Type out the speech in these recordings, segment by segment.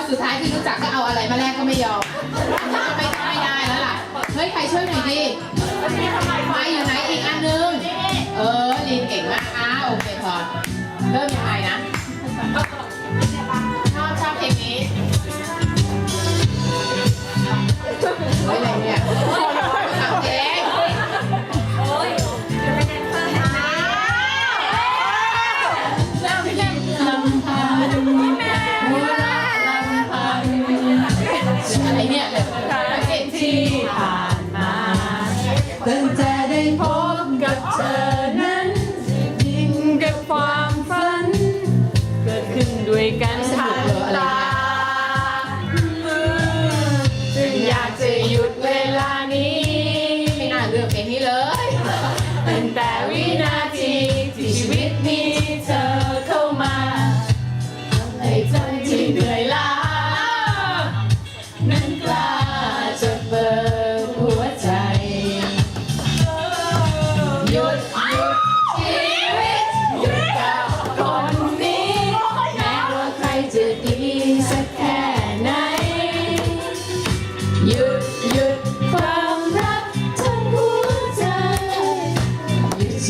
อสุดท้ายที่รู้จักก็เอาอะไรมาแลกก็ไม่ยอมก็ไม่ไม่ได้แล้วล่ะ เฮ้ย ใครช่วยหน่อยดิไม้อยู่ไหนอีกอันนึง เออลินเก่งมากอ้าโอเคพอเริ่มยังไงนะ ที่ผ่านมาตั้งแต่ได้พบกับเธอนั้นยิ่งกับความฝัน เกิดขึ้นด้วยกันสนุทากงเหรออะไรตาเนี่ยจึงอยากจะหยุด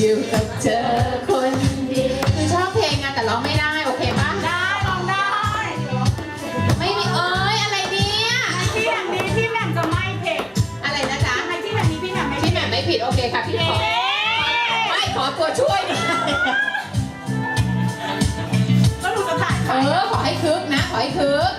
อยู่กับเธอคนเดียวคือชอบเพลงอะแต่ร้องไม่ได้โอเคปะได้ลองได้ไม่มีเอ้ยอะไรเนี่ยที่แบบนี้พี่แหม่มจะไม่เผ็ดอะไรนะจ๊ะทำไมที่แบบนี้พี่แหม่มไม่พี่แหม่มไม่ผิดโอเคค่ะพี่ขอไม่ขอตัวช่วยหน่อยก็รู้จะถ่ายเออขอให้คึกนะ ขอให้คึก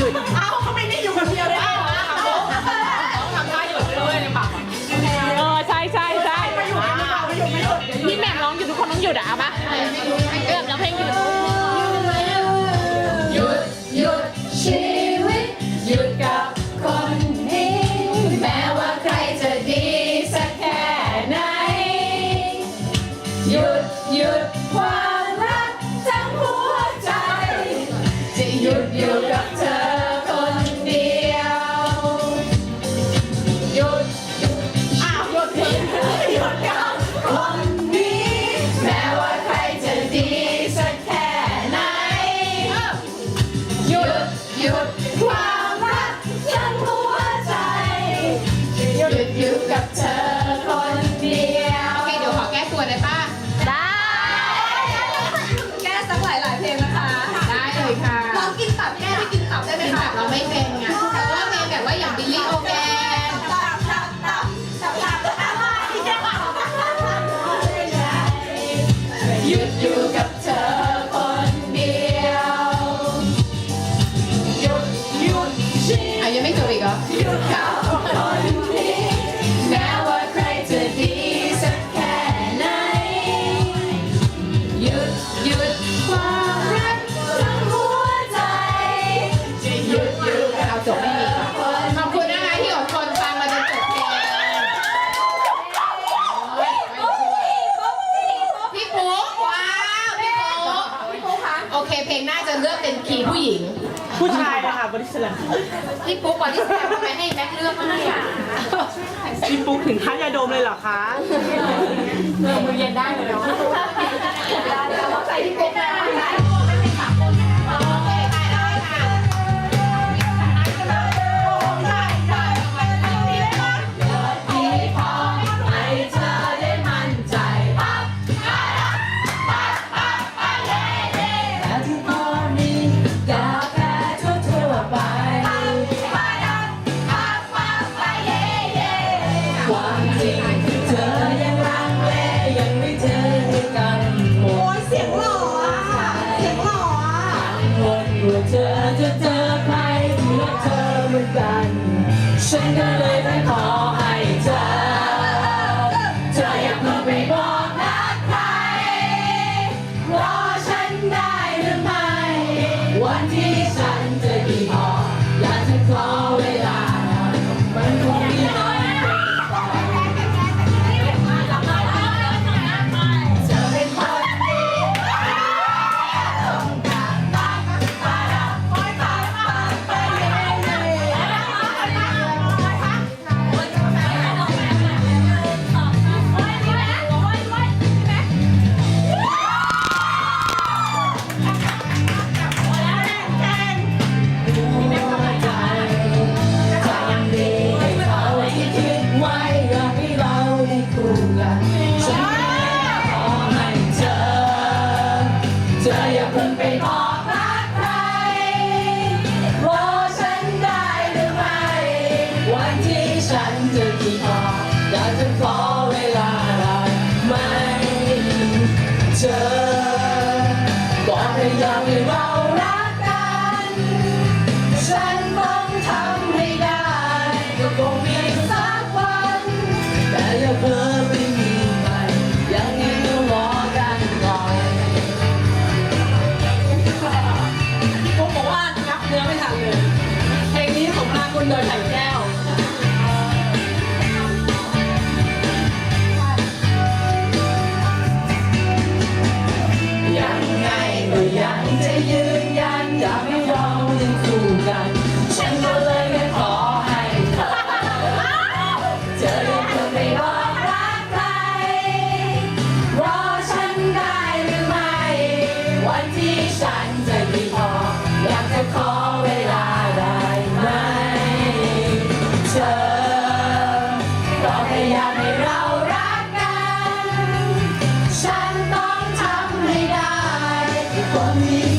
you. Dr. โอเคเพลงน่าจะเลือกเป็นขี่ผู้หญิง ผู้ชายนะค่ะบริสแลมพี่ปุ๊กบอดี้ทแลมทำไมให้แม็กเลือกมาเนี่ยพี่ปุ๊กถึงขั้นยาดมเลยเหรอคะ เมือเย็นได้เลยเนาะ พี่ปุ๊ก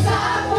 Jesus.